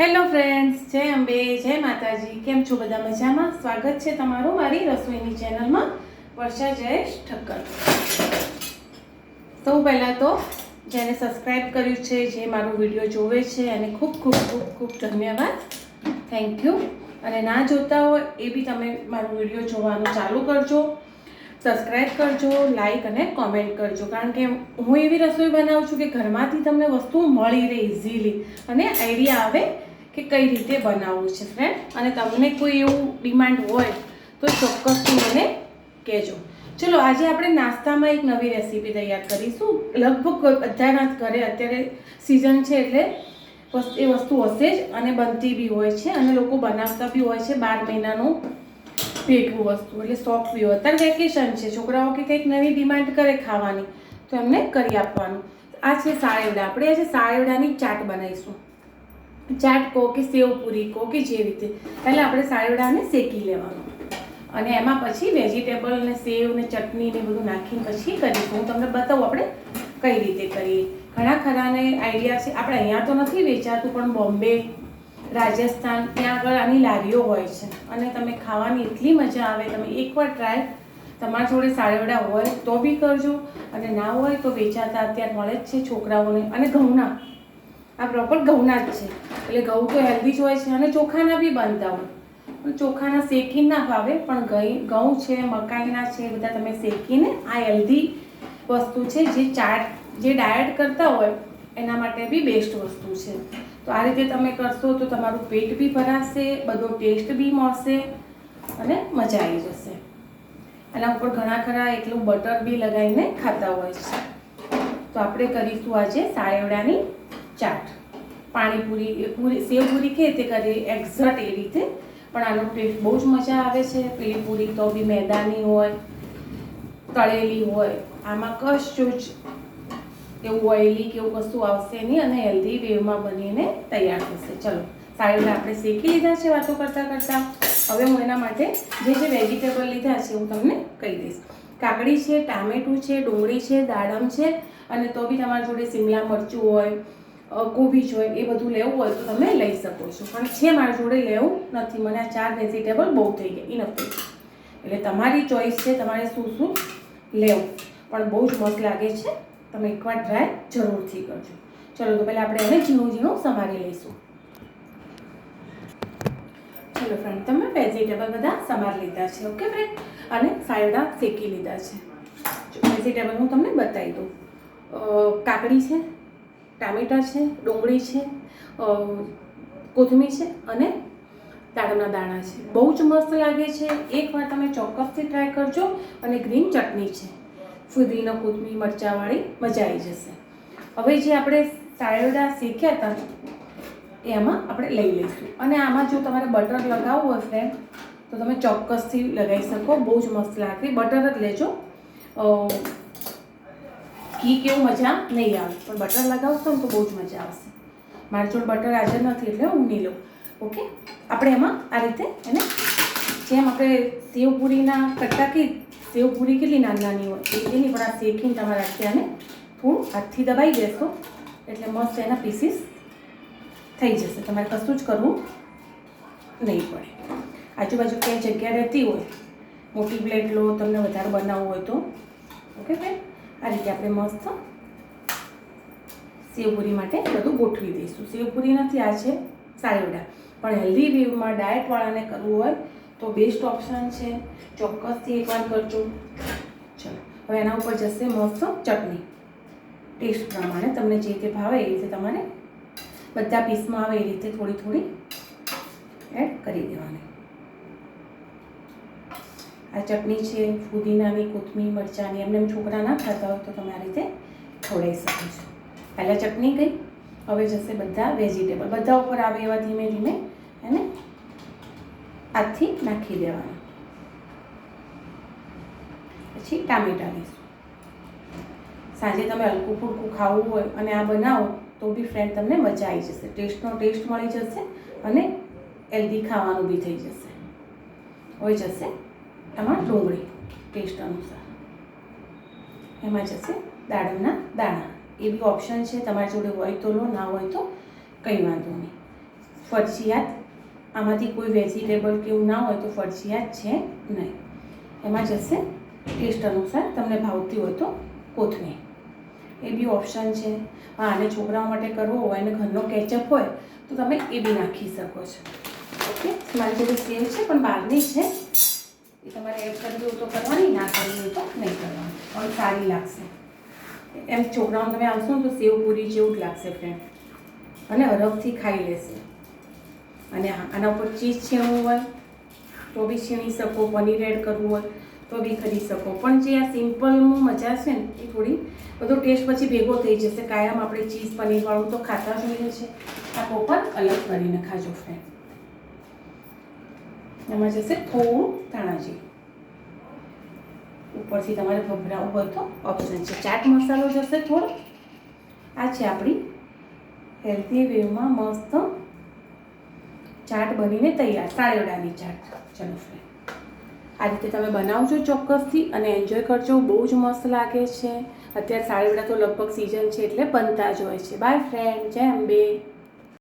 Hello friends જય અંબે, જય માતાજી. કેમ છો બધા મજામાં? સ્વાગત છે તમારું મારી રસોઈની ચેનલમાં વર્ષા જયેશ ઠક્કર. સૌ પહેલાં તો જેને સબસ્ક્રાઈબ કર્યું છે, જે મારો વીડિયો જોવે છે અને ખૂબ ખૂબ ખૂબ ખૂબ ધન્યવાદ. થેન્ક યુ અને ના જોતા હોય એ બી તમે મારો વીડિયો જોવાનું ચાલુ કરજો. સબસ્ક્રાઈબ કરજો લાઈક અને કોમેન્ટ કરજો. કારણ કે હું એવી રસોઈ બનાવું છું કે ઘરમાંથી તમને વસ્તુ મળી રહે ઇઝીલી અને આઈડિયા આવે કે કઈ રીતે બનાવવું છે ફ્રેન્ડ અને તમને કોઈ એવું ડિમાન્ડ હોય, તો ચોક્કસથી મને કહેજો. ચલો, આજે આપણે નાસ્તામાં એક નવી રેસીપી તૈયાર કરીશું. લગભગ બધાના ઘરે, અત્યારે સિઝન છે એટલે એ વસ્તુ હશે જ અને બનતી બી હોય છે અને લોકો બનાવતા બી હોય છે બાર મહિનાનું પેટવું વસ્તુ, એટલે સોફ્ટ બી હોય. અત્યારે વેકેશન છે, છોકરાઓ કે કંઈક નવી ડિમાન્ડ કરે ખાવાની, તો એમને કરી આપવાનું. આ છે સાળેવડા આપણે આજે સાળેવડાની ચાટ બનાવીશું. ચાટ કહો કે સેવ પૂરી કહો કે જે રીતે. પહેલાં આપણે સાળેવડાને શેકી લેવાનું. અને એમાં પછી વેજીટેબલ ને સેવ ને ચટણી ને બધું નાખીને પછી કરીશું. હું તમને બતાવું આપણે કઈ રીતે કરીએ. ઘણા ખરાને આઈડિયા છે. આપણે અહીંયા તો નથી વેચાતું, પણ બોમ્બે, રાજસ્થાન, ત્યાં આગળ આની લારીઓ હોય છે. અને તમે ખાવાની એટલી મજા આવે. તમે એકવાર ટ્રાય તમારા જોડે સાળેવડા હોય તો બી કરજો. અને ના હોય તો વેચાતા અત્યારે મળે જ છે છોકરાઓને. અને ઘઉંના. આ પ્રોપર ઘઉંના જ છે. એટલે ઘઉં તો હેલ્ધી જ હોય છે અને ચોખાના બી બનતા હોય. ચોખાના શેકી ના ભાવે, પણ ઘઉં છે, મકાઈના છે બધા તમે શેકીને આ હેલ્ધી વસ્તુ છે જે ચાટ જે ડાયટ કરતા હોય, એના માટે બી બેસ્ટ વસ્તુ છે. તો આ રીતે તમે કરશો તો તમારું પેટ બી ભરાશે, બધો ટેસ્ટ બી મળશે અને મજા આવી જશે. એના ઉપર ઘણા ખરા એટલું બટર બી લગાવીને ખાતા હોય છે. તો આપણે કરીશું આજે સાયવડાની ચાટ. પાણીપુરી પૂરી સેવપુરી કે તે કરીએ એક્ઝેક્ટ એ રીતે. પણ આનો ટેસ્ટ બહુ જ મજા આવે છે. પેલી તો બી મેદાની હોય, તળેલી હોય, આમાં કશું જ એવું ઓઇલી કે એવું કશું આવશે નહીં અને હેલ્ધી વેવમાં બનીને તૈયાર થશે. ચલો સાયવડા આપણે શેકી લીધા છે વાતો કરતાં કરતાં. હવે હું એના માટે જે જે વેજીટેબલ લીધા છે હું તમને કહી દઈશ. કાકડી છે, ટામેટું છે, ડુંગળી છે, દાડમ છે અને તો બી તમારી જોડે શિમલા મરચું હોય કોબીજ હોય એ બધું લેવું હોય તો તમે લઈ શકો છો. પણ છે મારા જોડે લેવું નથી, મને આ ચાર વેજીટેબલ બહુ થઈ ગયા ઇનફ એટલે તમારી ચોઈસ છે, તમારે શું શું લેવું. પણ બહુ જ મસ્ત લાગે છે. તમે એકવાર ટ્રાય જરૂરથી કરજો. ચલો, તો પહેલાં આપણે એને ઝીણું ઝીણું સમારી લઈશું. ચલો ફ્રેન્ડ તમે વેજીટેબલ બધા સમારી લીધા છે ઓકે ફ્રેન્ડ અને સાયડા શેકી લીધા છે. વેજીટેબલ હું તમને બતાવી દઉં. કાકડી છે ટામેટાં છે, ડુંગળી છે કોથમીર છે અને દાડમના દાણા છે. બહુ જ મસ્ત લાગે છે. એકવાર તમે ચોક્કસથી ટ્રાય કરજો અને ગ્રીન ચટણી છે. ફુદીનો કોથમીર, મરચાંવાળી મજા આવી જશે. હવે જે આપણે સાયરડા શીખ્યા હતા, એમાં આપણે લઈ લઈશું. અને આમાં જો તમારે બટર લગાવવું હશે, તો તમે ચોક્કસથી લગાવી શકો. બહુ જ મસ્ત લાગે બટર જ લેજો. ઘી કેવું મજા નહીં આવે. પણ બટર લગાવશો ને તો બહુ જ મજા આવશે. મારી જોડે બટર હાજર નથી એટલે હું નહીં લઉં. ઓકે આપણે એમાં આ રીતે એને જેમ આપણે સેવપુરીના કટ્ટા કે સેવપુરી કેટલી નાની નાની હોય એની પણ આ શેકીને તમારે અત્યારે થોડું હાથથી દબાઈ દેશો એટલે મસ્ત એના પીસીસ થઈ જશે. તમારે કશું જ કરવું નહીં પડે. આજુબાજુ ક્યાંય જગ્યા રહેતી હોય, મોટી પ્લેટ લો, તમને વધારે બનાવવું હોય તો. ઓકે ફ્રેન્ડ આ રીતે આપણે મસ્ત સેવપુરી માટે બધું ગોઠવી દઈશું. સેવપુરી નથી, આ છે સાયવડા પણ હેલ્ધી વેવમાં ડાયટવાળાને કરવું હોય તો બેસ્ટ ઓપ્શન છે. ચોક્કસથી એકવાર કરજો. ચલો, હવે એના ઉપર જશે મસ્ત ચટણી. ટેસ્ટ પ્રમાણે તમને જે રીતે ભાવે એ રીતે તમારે બધા પીસમાં આવે એ રીતે થોડી થોડી એડ કરી દેવાની. આ ચટણી છે, ફુદીનાની કોથમીર, મરચાંની, એમને એમ છોકરા ના ખાતા હોય તો તમે આ રીતે ખવડાવી શકો છો. પહેલાં ચટણી ગઈ હવે જશે બધા વેજીટેબલ બધા ઉપર આવે એવા ધીમે ધીમે એને હાથથી નાખી દેવાના. પછી ટામેટા લઈશું સાંજે તમે હલકું ફૂલકું ખાવું હોય અને આ બનાવો, તો બી ફ્રેન્ડ તમને મજા આવી જશે. ટેસ્ટનો ટેસ્ટ મળી જશે અને હેલ્ધી ખાવાનું બી થઈ જશે. હોય જશે. એમાં ડુંગળી ટેસ્ટ અનુસાર. એમાં જશે દાડમના દાણા. એ બી ઓપ્શન છે, તમારી જોડે હોય તો લો, ના હોય તો કંઈ વાંધો નહીં. ફરજિયાત આમાંથી કોઈ વેજીટેબલ કે એવું ના હોય તો ફરજિયાત છે નહીં. એમાં જશે ટેસ્ટ અનુસાર તમને ભાવતી હોય તો કોથમીર. એ બી ઓપ્શન છે. હા આને છોકરાઓ માટે કરવો હોય અને ઘરનો કેચઅપ હોય તો તમે એ બી નાખી શકો છો. ઓકે મારી જોડે સેવ છે, પણ બહારની છે. એ તમારે એડ કરવી હોય તો કરવાની, ના કરવી હોય તો નહીં કરવાની. પણ સારી લાગશે. એમ છોકરાઓને તમે આવશો ને તો સેવ પૂરી જેવું જ લાગશે ફ્રેન્ડ અને અરગથી ખાઈ લેશે. અને આના ઉપર ચીઝ છીણવું હોય, તો બી છીણી શકો, પનીર એડ કરવું હોય, તો બી કરી શકો. પણ જે આ સિમ્પલમાં મજા છે ને, એ થોડી, બધો ટેસ્ટ પછી ભેગો થઈ જશે. કાયમ આપણે ચીઝ, પનીરવાળું તો ખાતા જ હોઈએ છે આ પોપર અલગ કરીને ખાજો ફ્રેન્ડ એમાં જશે થોડું ધાણાજી ઉપરથી તમારે ભભરાવું હોય તો ઓપ્શન છે. ચાટ મસાલો જશે થોડો. આ છે આપણી હેલ્ધી વેવમાં મસ્ત ચાટ બનીને તૈયાર સાળેવડાની ચાટ. ચલો ફ્રેન્ડ આ રીતે તમે બનાવજો ચોક્કસથી અને એન્જોય કરજો. બહુ જ મસ્ત લાગે છે. અત્યારે સાળેવડા તો લગભગ સિઝન છે એટલે બનતા જ હોય છે. બાય ફ્રેન્ડ જય અંબે.